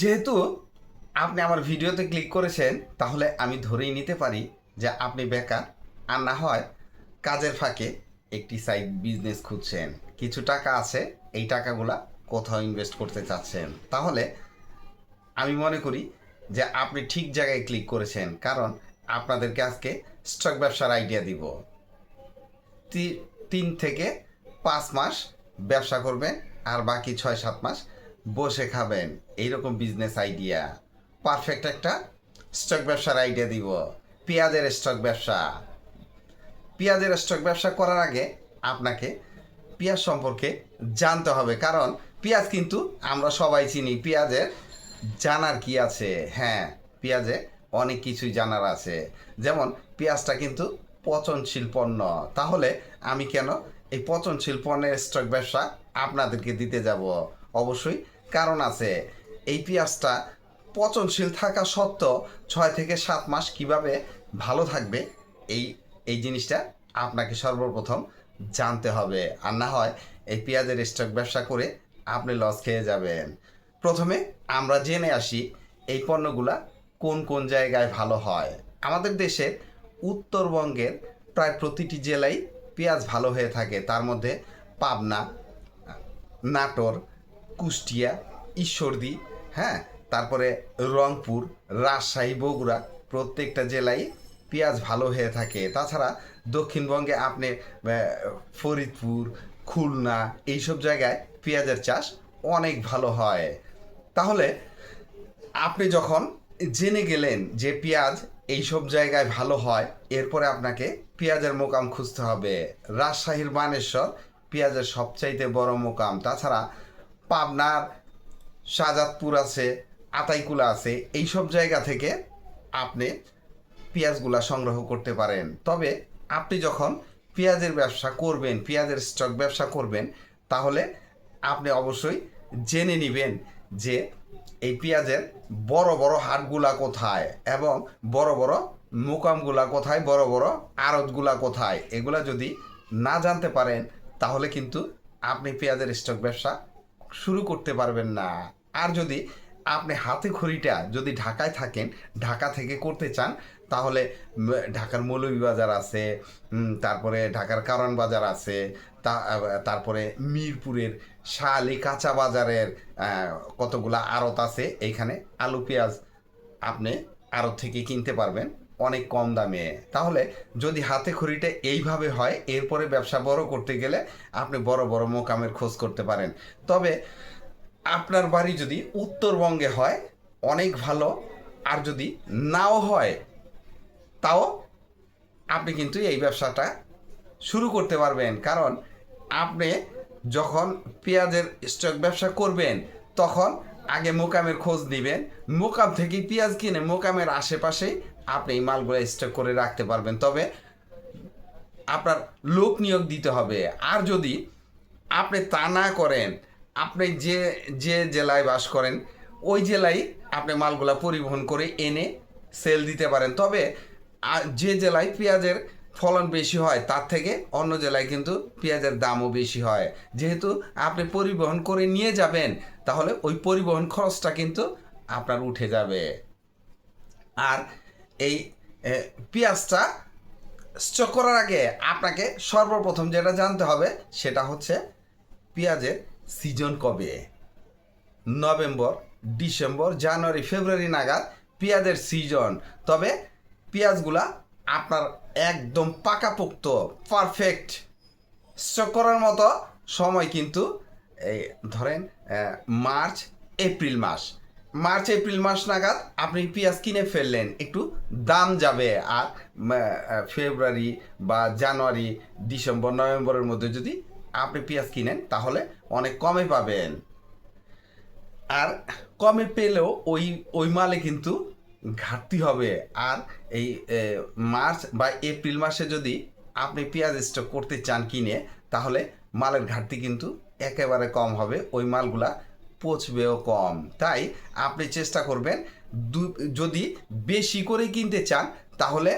যেহেতু আপনি আমার ভিডিওতে ক্লিক করেছেন, তাহলে আমি ধরেই নিতে পারি যে আপনি বেকার, আর না হয় কাজের ফাঁকে একটি সাইড বিজনেস খুঁজছেন। কিছু টাকা আছে, এই টাকাগুলা কোথাও ইনভেস্ট করতে চাচ্ছেন। তাহলে আমি মনে করি যে আপনি ঠিক জায়গায় ক্লিক করেছেন, কারণ আপনাদেরকে আজকে স্টক ব্যবসার আইডিয়া দিব। তিন থেকে পাঁচ মাস ব্যবসা করবেন, আর বাকি ছয় সাত মাস বসে খাবেন। এইরকম বিজনেস আইডিয়া পারফেক্ট একটা স্টক ব্যবসার আইডিয়া দিব। পেঁয়াজের স্টক ব্যবসা। পেঁয়াজের স্টক ব্যবসা করার আগে আপনাকে পেঁয়াজ সম্পর্কে জানতে হবে। কারণ পেঁয়াজ কিন্তু আমরা সবাই চিনি। পেঁয়াজের জানার কি আছে? হ্যাঁ পেঁয়াজে অনেক কিছুই জানার আছে। যেমন পেঁয়াজটা কিন্তু পচনশীল পণ্য। তাহলে আমি কেন এই পচনশীল পণ্যের স্টক ব্যবসা আপনাদেরকে দিতে যাব? অবশ্যই কারণ আছে। এই পেঁয়াজটা পচনশীল থাকা সত্ত্বেও ছয় থেকে সাত মাস কীভাবে ভালো থাকবে, এই এই জিনিসটা আপনাকে সর্বপ্রথম জানতে হবে। আর না হয় এই পেঁয়াজের স্টক ব্যবসা করে আপনি লস খেয়ে যাবেন। প্রথমে আমরা জেনে আসি এই পণ্যগুলা কোন কোন জায়গায় ভালো হয়। আমাদের দেশের উত্তরবঙ্গের প্রায় প্রতিটি জেলায় পেঁয়াজ ভালো হয়ে থাকে। তার মধ্যে পাবনা, নাটোর কুষ্টিয়া, ঈশ্বরদী হ্যাঁ? তারপরে রংপুর, রাজশাহী, বগুড়া প্রত্যেকটা জেলায় পেঁয়াজ ভালো হয়ে থাকে। তাছাড়া দক্ষিণবঙ্গে আপনি ফরিদপুর, খুলনা এইসব জায়গায় পেঁয়াজের চাষ অনেক ভালো হয়। তাহলে আপনি যখন জেনে গেলেন যে পেঁয়াজ এইসব জায়গায় ভালো হয়, এরপরে আপনাকে পেঁয়াজের মোকাম খুঁজতে হবে। রাজশাহীর মানেশ্বর পেঁয়াজের সবচাইতে বড় মোকাম। তাছাড়া পাবনার শাহজাদপুর আছে, আতাইকুলা আছে, এইসব জায়গা থেকে আপনি পেঁয়াজগুলা সংগ্রহ করতে পারেন। তবে আপনি যখন পেঁয়াজের ব্যবসা করবেন, পেঁয়াজের স্টক ব্যবসা করবেন, তাহলে আপনি অবশ্যই জেনে নেবেন যে এই পেঁয়াজের বড় বড় হাটগুলা কোথায় এবং বড় বড় মোকামগুলা কোথায়, বড় বড় আড়তগুলা কোথায়, এগুলা যদি না জানতে পারেন, তাহলে কিন্তু আপনি পেঁয়াজের স্টক ব্যবসা শুরু করতে পারবেন না। আর যদি আপনি হাতে খড়িটা যদি ঢাকায় থাকেন, ঢাকা থেকে করতে চান, তাহলে ঢাকার মৌলভীবাজার আছে তারপরে ঢাকার কারণ বাজার আছে, তা তারপরে মিরপুরের শালি কাঁচা বাজারের কতগুলা আড়ত আছে, এইখানে আলু পেঁয়াজ আপনি আড়ত থেকে কিনতে পারবেন। অনেক কম দামে। তাহলে যদি হাতে খড়িটা এইভাবে হয়, এরপরে ব্যবসা বড় করতে গেলে আপনি বড় বড় মোকামের খোঁজ করতে পারেন। তবে আপনার বাড়ি যদি উত্তরবঙ্গে হয়, অনেক ভালো। আর যদি নাও হয়, তাও আপনি কিন্তু এই ব্যবসাটা শুরু করতে পারবেন। কারণ আপনি যখন পেঁয়াজের স্টক ব্যবসা করবেন, তখন আগে মোকামের খোঁজ নেবেন। মোকাম থেকে পেঁয়াজ কিনে মোকামের আশেপাশে আপনি এই মালগুলো স্টক করে রাখতে পারবেন। তবে আপনার লোক নিয়োগ দিতে হবে। আর যদি আপনি তা না করেন, আপনি যে যে জেলায় বাস করেন, ওই জেলায় আপনি মালগুলা পরিবহন করে এনে সেল দিতে পারেন। তবে যে জেলায় পেঁয়াজের ফলন বেশি হয়, তার থেকে অন্য জেলায় কিন্তু পেঁয়াজের দামও বেশি হয়। যেহেতু আপনি পরিবহন করে নিয়ে যাবেন, তাহলে ওই পরিবহন খরচটা কিন্তু আপনার উঠে যাবে। আর এই পেঁয়াজটা স্টক করার আগে আপনাকে সর্বপ্রথম যেটা জানতে হবে, সেটা হচ্ছে পেঁয়াজের সিজন কবে? নভেম্বর, ডিসেম্বর, জানুয়ারি, ফেব্রুয়ারি নাগাদ পেঁয়াজের সিজন। তবে পেঁয়াজগুলা আপনার একদম পাকাপোক্ত পারফেক্ট করার মতো সময় কিন্তু এই ধরেন মার্চ, এপ্রিল মাস। মার্চ, এপ্রিল মাস নাগাদ আপনি পেঁয়াজ কিনে ফেললেন, একটু দাম যাবে। আর ফেব্রুয়ারি বা জানুয়ারি, ডিসেম্বর, নভেম্বরের মধ্যে যদি আপনি পেঁয়াজ কিনেন, তাহলে অনেক কমে পাবেন। আর কমে পেলেও ওই ওই মালে কিন্তু ঘাটতি হবে। আর এই মার্চ বা এপ্রিল মাসে যদি আপনি পেঁয়াজ স্টক করতে চান কিনে, তাহলে মালের ঘাটতি কিন্তু একেবারে কম হবে। ওই মালগুলা পচবেও কম। তাই আপনি চেষ্টা করবেন যদি বেশি করে কিনতে চান, তাহলে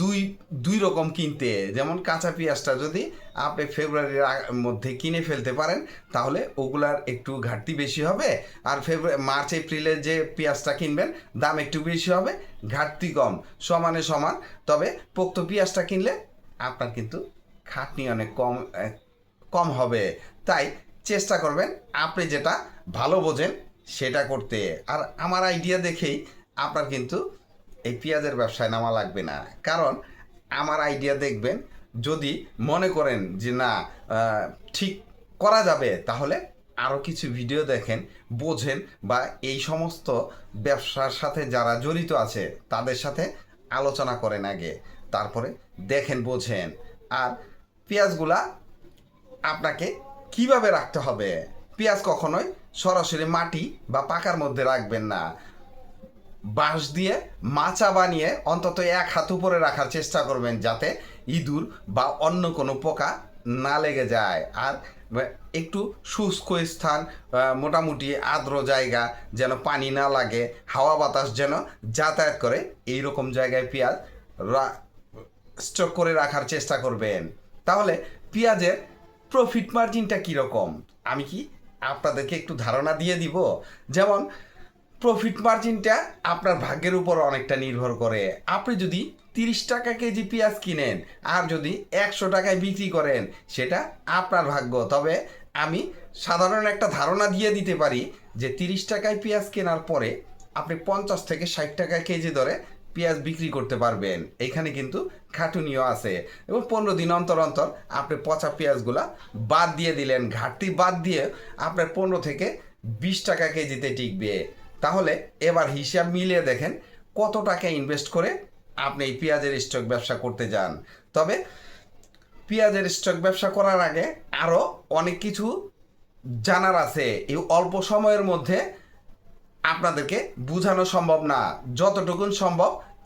দুই দুই রকম কিনতে, যেমন কাঁচা পেঁয়াজটা যদি আপনি ফেব্রুয়ারির মধ্যে কিনে ফেলতে পারেন, তাহলে ওগুলার একটু ঘাটতি বেশি হবে। আর ফেব্রুয়ারি মার্চ এপ্রিলে যে পেঁয়াজটা কিনবেন, দাম একটু বেশি হবে, ঘাটতি কম, সমানে সমান। তবে পোক্ত পেঁয়াজটা কিনলে আপনার কিন্তু খাটনি অনেক কম কম হবে। তাই চেষ্টা করবেন, আপনি যেটা ভালো বোঝেন সেটা করতে। আর আমার আইডিয়া দেখেই আপনার কিন্তু এই পেঁয়াজের ব্যবসায় নামা লাগবে না। কারণ আমার আইডিয়া দেখবেন, যদি মনে করেন যে না ঠিক করা যাবে, তাহলে আরও কিছু ভিডিও দেখেন, বোঝেন বা এই সমস্ত ব্যবসার সাথে যারা জড়িত আছে, তাদের সাথে আলোচনা করেন আগে। তারপরে দেখেন, বোঝেন। আর পেঁয়াজগুলা আপনাকে কীভাবে রাখতে হবে? পেঁয়াজ কখনোই সরাসরি মাটি বা পাকার মধ্যে রাখবেন না। বাঁশ দিয়ে মাচা বানিয়ে অন্তত এক হাত উপরে রাখার চেষ্টা করবেন যাতে ইঁদুর বা অন্য কোনো পোকা না লেগে যায়। আর একটু শুষ্ক স্থান মোটামুটি আর্দ্র জায়গা যেন পানি না লাগে, হাওয়া বাতাস যেন যাতায়াত করে এই রকম জায়গায় পেঁয়াজ স্টক করে রাখার চেষ্টা করবেন। তাহলে পেঁয়াজের প্রফিট মার্জিনটা কীরকম? আমি কি আপনাদেরকে একটু ধারণা দিয়ে দিব। যেমন প্রফিট মার্জিনটা আপনার ভাগ্যের উপর অনেকটা নির্ভর করে। আপনি যদি তিরিশ টাকা কেজি পেঁয়াজ কিনেন আর যদি একশো টাকায় বিক্রি করেন, সেটা আপনার ভাগ্য। তবে আমি সাধারণ একটা ধারণা দিয়ে দিতে পারি যে তিরিশ টাকায় পেঁয়াজ কেনার পরে আপনি পঞ্চাশ থেকে ষাট টাকা কেজি ধরে পেঁয়াজ বিক্রি করতে পারবেন। এখানে কিন্তু খাটুনিও আছে। এবং পনেরো দিন অন্তর অন্তর আপনি পচা পেঁয়াজগুলা বাদ দিয়ে দিলেন। ঘাটতি বাদ দিয়ে আপনার পনেরো থেকে বিশ টাকা কেজিতে টিকবে। তাহলে এবার হিসাব মিলিয়ে দেখেন কত টাকা ইনভেস্ট করে আপনি এই পেঁয়াজের স্টক ব্যবসা করতে যান। তবে পেঁয়াজের স্টক ব্যবসা করার আগে আরও অনেক কিছু জানার আছে। এই অল্প সময়ের মধ্যে আপনাদেরকে বোঝানো সম্ভব না। যতটুকুন সম্ভব